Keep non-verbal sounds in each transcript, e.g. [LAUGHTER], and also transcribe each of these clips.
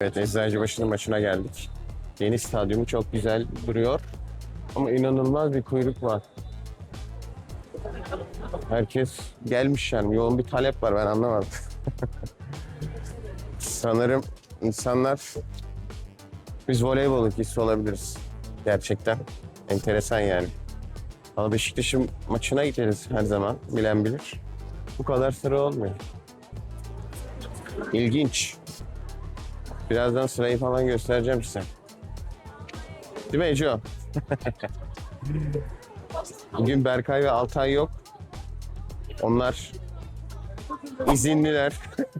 Evet Eczacıbaşı'nın maçına geldik. Yeni stadyumu çok güzel duruyor. Ama inanılmaz bir kuyruk var. Herkes gelmiş yani. Yoğun bir talep var ben anlamadım. [LAUGHS] Sanırım insanlar biz voleybol ülkesi olabiliriz. Gerçekten. Enteresan yani. Ama Beşiktaş'ın maçına gideriz her zaman. Bilen bilir. Bu kadar sıra olmuyor. İlginç. Birazdan sırayı falan göstereceğim size. Değil mi Ece? [LAUGHS] Bugün Berkay ve Altay yok. Onlar izinliler.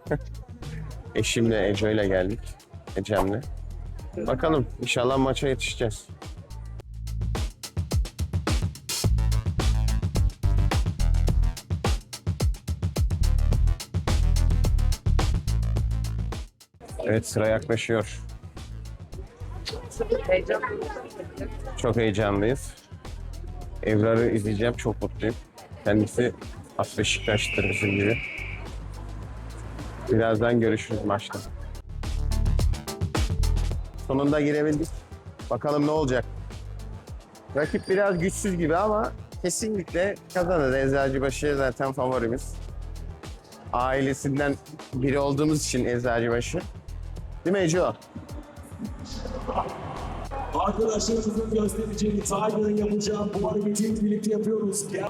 [LAUGHS] Eşimle Ece ile geldik. Ecem'le. Bakalım inşallah maça yetişeceğiz. Evet sıra yaklaşıyor. Çok heyecanlıyız. Evrar'ı izleyeceğim. Çok mutluyum. Kendisi as Beşiktaş'tır bizim gibi. Birazdan görüşürüz maçta. Sonunda girebildik. Bakalım ne olacak. Rakip biraz güçsüz gibi ama kesinlikle kazanır. Eczacıbaşı zaten favorimiz. Ailesinden biri olduğumuz için Eczacıbaşı. Değil mi Ece? Arkadaşlarımızın göstereceği Tiger'ın yapacağı bu hareketi hep birlikte yapıyoruz. Gel.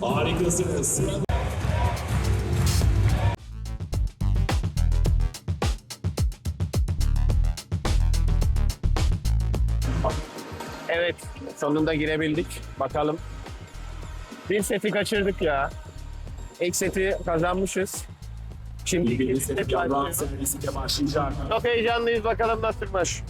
Harikasınız. Evet, sonunda girebildik. Bakalım. Bir seti kaçırdık ya. İlk seti kazanmışız. Şimdi bir ikinci set set yandan başlıyor. servisiyle başlayacak. Çok heyecanlıyız. Bakalım nasılmış.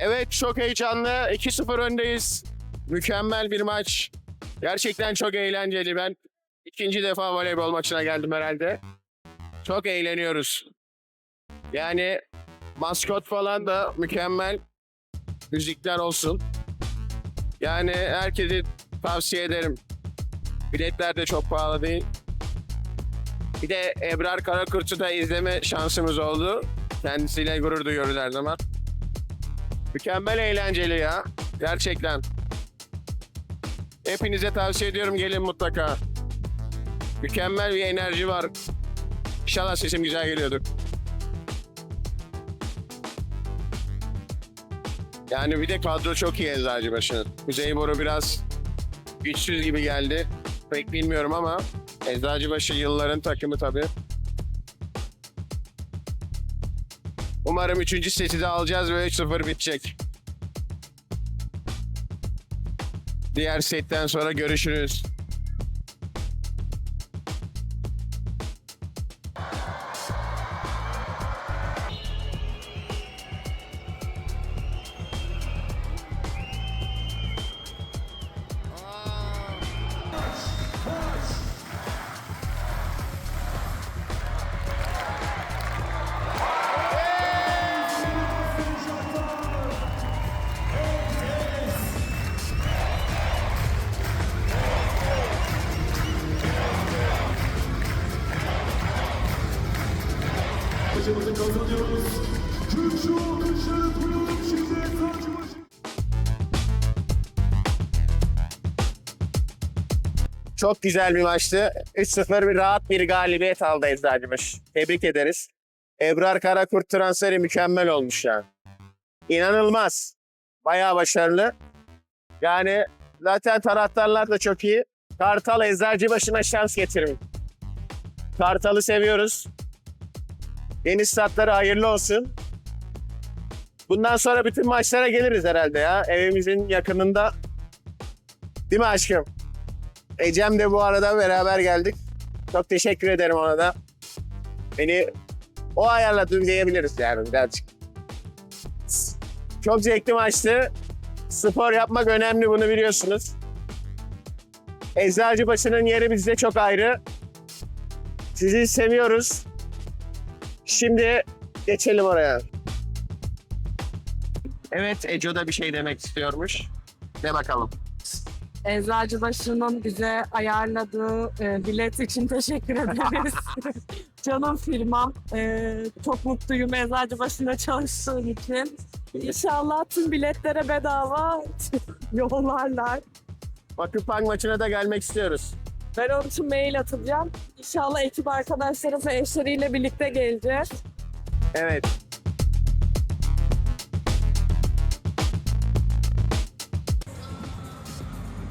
Evet çok heyecanlı. 2-0 öndeyiz. Mükemmel bir maç. Gerçekten çok eğlenceli. Ben ikinci defa voleybol maçına geldim herhalde. Çok eğleniyoruz. Yani maskot falan da mükemmel. Müzikler olsun. Yani herkese tavsiye ederim. Biletler de çok pahalı değil. Bir de Ebrar Karakurt'u da izleme şansımız oldu. Kendisiyle gurur duyuyoruz her zaman. Mükemmel eğlenceli ya. Gerçekten. Hepinize tavsiye ediyorum gelin mutlaka. Mükemmel bir enerji var. İnşallah sesim güzel geliyordur. Yani bir de kadro çok iyi Eczacıbaşı'nın. Kuzey Boru biraz güçsüz gibi geldi. Pek bilmiyorum ama Eczacıbaşı yılların takımı tabii. Umarım 3. seti de alacağız ve 3-0 bitecek. Diğer setten sonra görüşürüz. Çok güzel bir maçtı. 3-0 bir rahat bir galibiyet aldı Eczacıbaşı. Tebrik ederiz. Ebrar Karakurt transferi mükemmel olmuş ya. İnanılmaz. Bayağı başarılı. Yani zaten taraftarlar da çok iyi. Kartal Eczacıbaşı'na şans getirmiş. Kartal'ı seviyoruz. Yeni statları hayırlı olsun. Bundan sonra bütün maçlara geliriz herhalde ya. Evimizin yakınında. Değil mi aşkım? Ecem de bu arada beraber geldik. Çok teşekkür ederim ona da. Beni o ayarladı diyebiliriz yani birazcık. Çok zevkli maçtı. Spor yapmak önemli bunu biliyorsunuz. Eczacıbaşı'nın yeri bizde çok ayrı. Sizi seviyoruz. Şimdi geçelim oraya. Evet, Eco da bir şey demek istiyormuş. De bakalım. Eczacıbaşı'nın bize ayarladığı e, bilet için teşekkür ederiz. [LAUGHS] Canım firmam. E, çok mutluyum Eczacıbaşı'nda çalıştığım için. İnşallah tüm biletlere bedava [LAUGHS] yollarlar. Vakıfbank maçına da gelmek istiyoruz. Ben onun için mail atacağım. İnşallah ekip arkadaşlarım ve eşleriyle birlikte geleceğiz. Evet.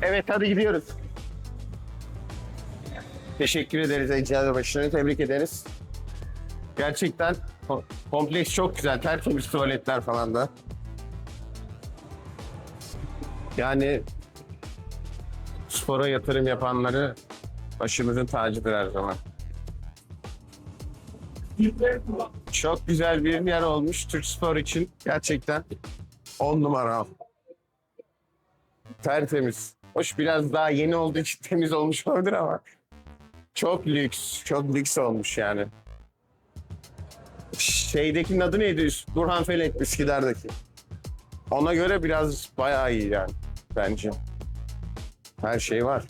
Evet hadi gidiyoruz. Teşekkür ederiz Eczacı Başkanı. Tebrik ederiz. Gerçekten ko- kompleks çok güzel. Tertemiz tuvaletler falan da. Yani spora yatırım yapanları başımızın tacıdır her zaman. Çok güzel bir yer olmuş Türk spor için. Gerçekten 10 numara. Tertemiz. Hoş biraz daha yeni olduğu için [LAUGHS] temiz olmuş olabilir ama çok lüks, çok lüks olmuş yani. Şeydekinin adı neydi? Burhan Felek, Üsküdar'daki. Ona göre biraz bayağı iyi yani bence. Her şey var.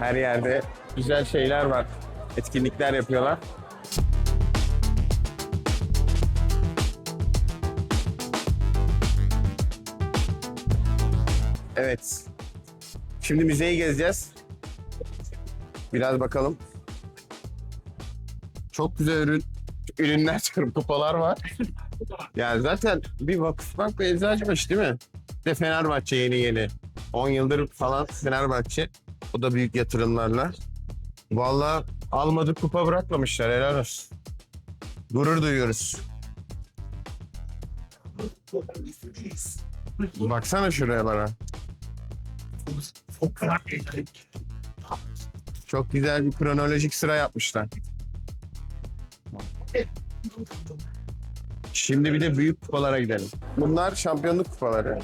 Her yerde güzel şeyler var. Etkinlikler yapıyorlar. Evet. Şimdi müzeyi gezeceğiz. Biraz bakalım. Çok güzel ürün, ürünler çıkıyorum. Kupalar var. yani zaten bir Vakıfbank ve Eczacıbaşı değil mi? De Fenerbahçe yeni yeni. 10 yıldır falan Fenerbahçe. O da büyük yatırımlarla. Vallahi almadık kupa bırakmamışlar helal olsun. Gurur duyuyoruz. Baksana şuraya bana. Çok güzel bir kronolojik sıra yapmışlar. Şimdi bir de büyük kupalara gidelim. Bunlar şampiyonluk kupaları.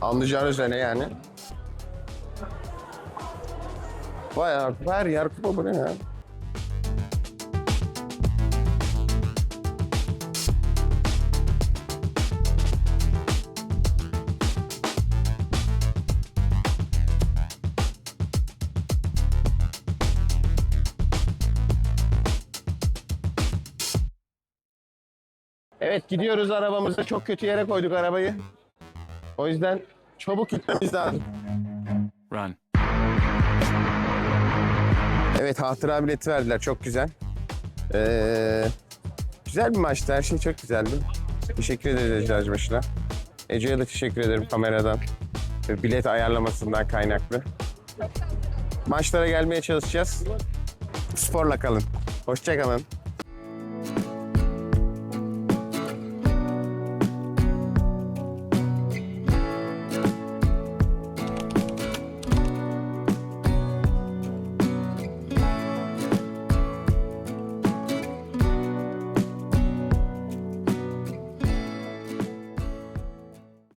Anlayacağınız üzere yani. Bayağı her yer kupa bu ne ya? Evet gidiyoruz arabamızı. Çok kötü yere koyduk arabayı. O yüzden çabuk gitmemiz lazım. Run. Evet hatıra bileti verdiler. Çok güzel. Ee, güzel bir maçtı. Her şey çok güzeldi. Teşekkür ederiz Eczacı başına. Ece'ye de teşekkür ederim kameradan. ve Bilet ayarlamasından kaynaklı. Maçlara gelmeye çalışacağız. Sporla kalın. Hoşça kalın.